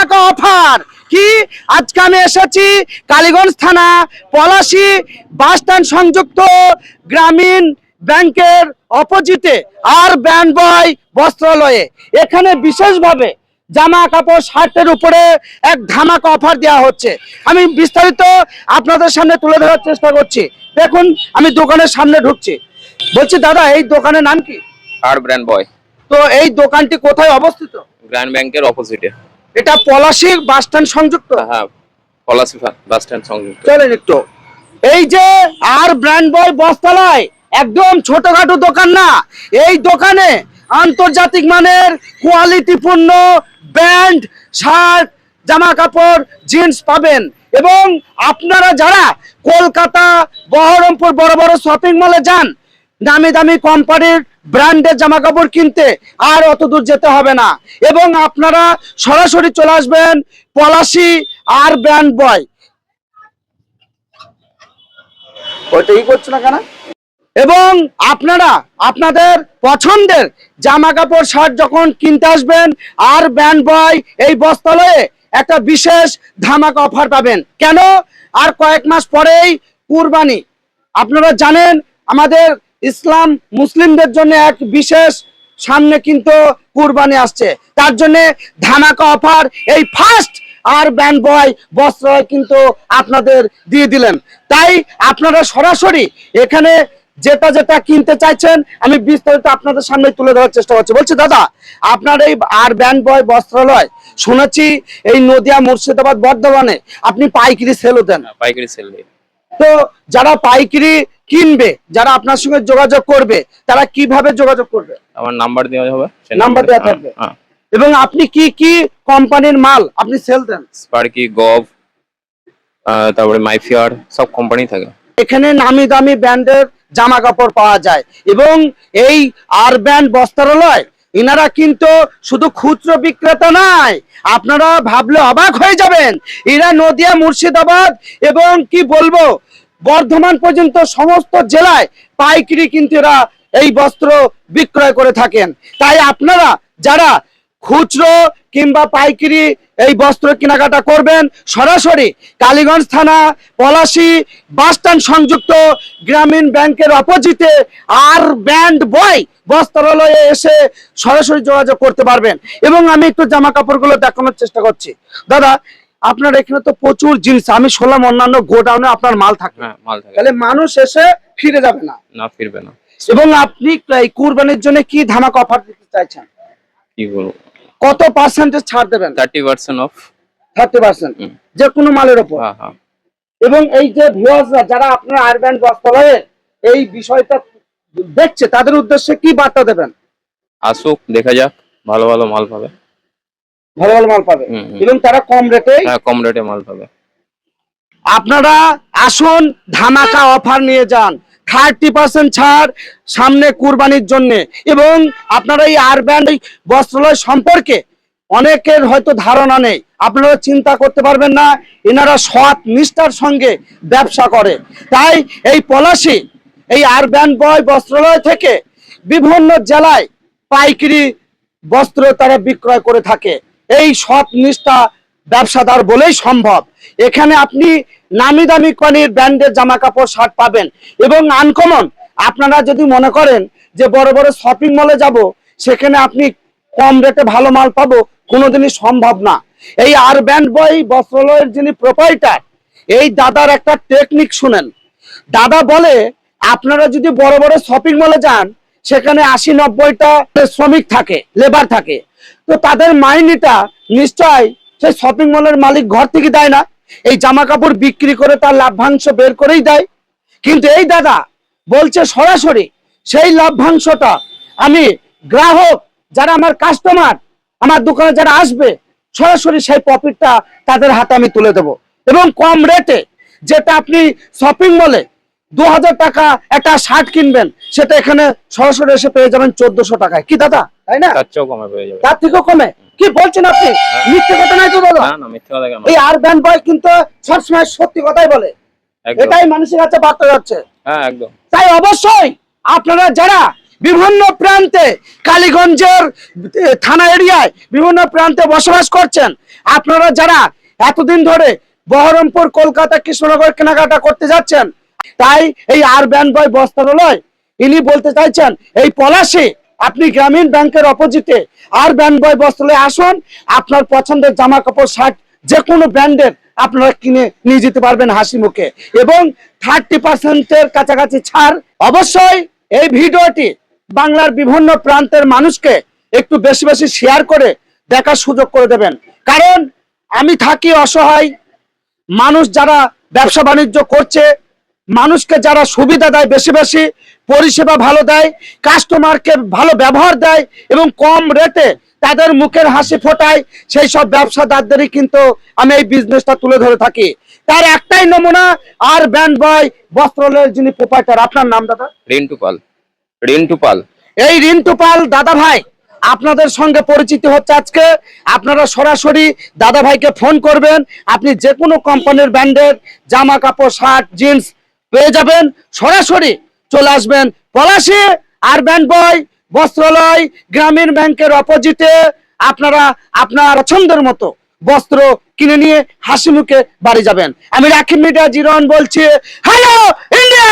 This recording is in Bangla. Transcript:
ধামাকা অফার। কি? আজকে আমি এসেছি কালীগঞ্জ থানা পলাশি বাস স্ট্যান্ড সংযুক্ত গ্রামীণ ব্যাংকের অপোজিটে আর ব্যান্ড বয় বস্ত্রালয়ে। এখানে বিশেষভাবে জামা কাপড় শার্টের উপরে এক ধামাকা অফার দেওয়া হচ্ছে। আমি বিস্তারিত আপনাদের সামনে তুলে ধরার চেষ্টা করছি। দেখুন আমি দোকানের সামনে ঢুকছি। বলছি দাদা এই দোকানের নাম কি? আর ব্র্যান্ড বয়। তো এই দোকানটি কোথায় অবস্থিত? গ্র্যান্ড ব্যাংকের অপোজিটে। এটা পলাশি বাস স্ট্যান্ড সংযুক্ত? হ্যাঁ পলাশিফা বাস স্ট্যান্ড সংযুক্ত। চলেন একটু। এই যে আর ব্র্যান্ড বয় বস্তালয় একদম ছোটখাটো দোকান না। এই দোকানে আন্তর্জাতিক মানের কোয়ালিটিপূর্ণ ব্যান্ড শার্ট জামা কাপড় জিন্স পাবেন। এবং আপনারা যারা কলকাতা বহরমপুর বড় বড় শপিং মলে যান দামি দামি কোম্পানির ব্র্যান্ডের জামা কাপড় কিনতে আর অত দূর যেতে হবে না। এবং আপনারা সরাসরি চলে আসবেন পলাশি আর ব্র্যান্ড বয়। ওইটা ই করছে না কেন? এবং আপনারা, আপনাদের পছন্দের জামা কাপড় শার্ট যখন কিনতে আসবেন আর ব্যান্ড বয় এই বস্তালয়ে একটা বিশেষ ধামাকা অফার পাবেন। কেন? আর কয়েক মাস পরেই কুরবানি। আপনারা জানেন আমাদের ইসলাম মুসলিমদের জন্য এক বিশেষ সামনে কিন্তু কুরবানি আসছে। তার জন্য ধামাকা অফার, এই ফার্স্ট আর ব্যান্ড বয় বস্ত্রালয় কিন্তু আপনাদের দিয়ে দিলেন। তাই আপনারা সরাসরি এখানে যেটা যেটা কিনতে চাইছেন, আমি বিস্তারিত আপনাদের সামনে তুলে ধরার চেষ্টা করছি। বলছি, দাদা, আপনার এই আর ব্যান্ড বয় বস্ত্রালয়, শুনেছি এই নদিয়া মুর্শিদাবাদ বর্ধমানে আপনি পাইকারি সেলও দেন। পাইকারি সেল তো যারা পাইকারি কিনবে যারা আপনার সঙ্গে যোগাযোগ করবে তারা কীভাবে যোগাযোগ করবে? আমার নাম্বার দেওয়া হবে নাম্বার দেওয়া হ্যাঁ, থাকবে। হ্যাঁ এবং আপনি কি কি কোম্পানির মাল? আপনি সেল দেন। স্পার্কি গভ তারপরে মাইফিয়ার সব কোম্পানি থাকে। এখানে নামি দামি ব্র্যান্ডের জামা কাপড় পাওয়া যায়। এবং এই আর ব্যান্ড বস্ত্রালয় এনারা কিন্তু শুধু খুচরো বিক্রেতা নয় আপনারা ভাবলে অবাক হয়ে যাবেন। এরা নদিয়া মুর্শিদাবাদ এবং কি বলব বর্ধমান পর্যন্ত সমস্ত জেলায় পাইকারি কিন্তু এরা এই বস্ত্র বিক্রয় করে থাকেন। তাই আপনারা যারা খুচরো কিংবা পাইকারি এই বস্ত্র কেনাকাটা করবেন, সরাসরি কালীগঞ্জ থানা, পলাশি বাস স্ট্যান্ড সংযুক্ত গ্রামীণ ব্যাংকের অপোজিটে আর ব্যান্ড বয় বস্ত্রালয়ে এসে সরাসরি যোগাযোগ করতে পারবেন। এবং আমি একটু জামা কাপড়গুলো দেখানোর চেষ্টা করছি। দাদা আপনার এখানে তো প্রচুর জিনিস আমি শুনলাম অন্যান্য গোডাউনে আপনার মাল থাকে। হ্যাঁ মাল থাকে। তাহলে মানুষ এসে ফিরে যাবে না। না ফিরবে না। এবং আপনি এই কুরবানির জন্য কি ধামাকা অফার দিতে চাইছেন? কি বলব? কত পার্সেন্টেজ ছাড় দেবেন? Thirty percent off thirty percent hmm. যে কোনো মালের উপর হ্যাঁ হ্যাঁ। এবং এই যে ভিউয়ার্সরা যারা আপনার আরব্যান্ড বস্ত্রালয়ে এই বিষয়টা দেখছে তাদের উদ্দেশ্যে কি বার্তা দেবেন? আসুক দেখা যাক ভালো ভালো মাল পাবে। ভালো ভালো মাল পাবে। এবং তারা কম রেটে হ্যাঁ কম রেটে মাল পাবে। আপনারা আসুন ধামাকা অফার নিয়ে যান। থার্টি পার্সেন্ট ছাড় সামনে কুরবানির জন্য। এবং আপনারা এই আর ব্যান্ড বস্ত্রালয় সম্পর্কে অনেকের হয়তো ধারণা নেই। আপনারা চিন্তা করতে পারবেন না এনারা সৎ নিষ্ঠার সঙ্গে ব্যবসা করে। তাই এই পলাশি এই আর ব্যান্ড বয় বস্ত্রালয় থেকে বিভিন্ন জেলায় পাইকারি বস্ত্র তারা বিক্রয় করে থাকে। এই সৎ নিষ্ঠা ব্যবসাদার বলেই সম্ভব। এখানে আপনি নামি দামি কোয়ালিটির ব্র্যান্ডের জামা কাপড় শার্ট পাবেন এবং আনকমন আপনারা যদি মনে করেন যে বড় বড় শপিং মলে যাব, সেখানে আপনি কম রেটে ভালো মাল পাবো, কোনোদিনই সম্ভব না। এই আর ব্যান্ড বয় বস্ত্রালয়ের যিনি প্রোপাইটার এই দাদার একটা টেকনিক শুনেন। দাদা বলে, আপনারা যদি বড় বড় শপিং মলে যান সেখানে আশি নব্বইটা শ্রমিক থাকে লেবার থাকে। তো তাদের মাইনেটা নিশ্চয় সেই শপিং মলের মালিক ঘর থেকে দেয় না। এই জামা কাপড় বিক্রি করে তার লাভ্যাংশ বের করেই দেয়। কিন্তু এই দাদা বলছে সরাসরি, সেই লাভ্যাংশটা আমি গ্রাহক, যারা আমার কাস্টমার আমার দোকানে যারা আসবে, সরাসরি সেই প্রফিটটা তাদের হাতে আমি তুলে দেবো। এবং কম রেটে যেটা আপনি শপিং মলে দু হাজার টাকা একটা শার্ট কিনবেন সেটা এখানে সরাসরি এসে পেয়ে যাবেন চোদ্দশো টাকায়। কি দাদা? তাই না? তার থেকেও কমে কি বলছেন আপনি? মিথ্যে কথা নাই তো কেন? এই আর ব্যান্ড বয় কিন্তু সবসময় সত্যি কথাই বলে। এটাই মানুষের কাছে বার্তা যাচ্ছে। হ্যাঁ তাই অবশ্যই আপনারা যারা বিভিন্ন প্রান্তে কালীগঞ্জের থানা এরিয়ায় বিভিন্ন প্রান্তে বসবাস করছেন আপনারা যারা এতদিন ধরে বহরমপুর কলকাতা কৃষ্ণনগর কেনাকাটা করতে যাচ্ছেন তাই এই আর ব্যান্ড বয় বস্ত্রালয়, ইনি বলতে চাইছেন, এই পলাশে, আপনি গ্রামীণ ব্যাংকের অপোজিটে আর ব্যান্ড বয় বস্ত্রালয়ে আসুন, আপনার পছন্দের জামা কাপড় শার্ট যে কোনো ব্র্যান্ডের আপনারা কিনে নিয়ে যেতে পারবেন হাসি মুখে। এবং থার্টি পার্সেন্টের কাছাকাছি ছাড় অবশ্যই এই ভিডিওটি বাংলার বিভিন্ন প্রান্তের মানুষকে একটু বেশি বেশি শেয়ার করে দেখার সুযোগ করে দেবেন। কারণ আমি থাকি অসহায়, মানুষ যারা ব্যবসা বাণিজ্য করছে মানুষকে যারা সুবিধা দেয় বেশি বেশি পরিষেবা ভালো দেয় কাস্টমারকে ভালো ব্যবহার দেয় এবং কম রেটে তাদের মুখের হাসি ফোটায় সেই সব ব্যবসাদারদেরই কিন্তু আমি এই বিজনেসটা তুলে ধরে থাকি। তার একটাই নমুনা আর ব্যান্ড বয় বস্ত্রালয়ের যিনি প্রোপাইটার আপনার নাম দাদা? রিন্টু পাল রিন্টু পাল এই রিন্টু পাল দাদা ভাই আপনাদের সঙ্গে পরিচিত হচ্ছে আজকে। আপনারা সরাসরি দাদা ভাইকে ফোন করবেন। আপনি যে কোনো কোম্পানির ব্র্যান্ডের জামা কাপড় শার্ট জিন্স পেয়ে যাবেন, সরাসরি চলে আসবেন পলাশি আর ব্যান্ড বয়, বস্ত্রালয়, গ্রামীণ ব্যাংকের অপোজিটে আপনারা আপনার পছন্দের মতো বস্ত্র কিনে নিয়ে হাসি মুখে বাড়ি যাবেন। আমি রাখি মিডিয়া জিরন বলছি হ্যালো ইন্ডিয়া!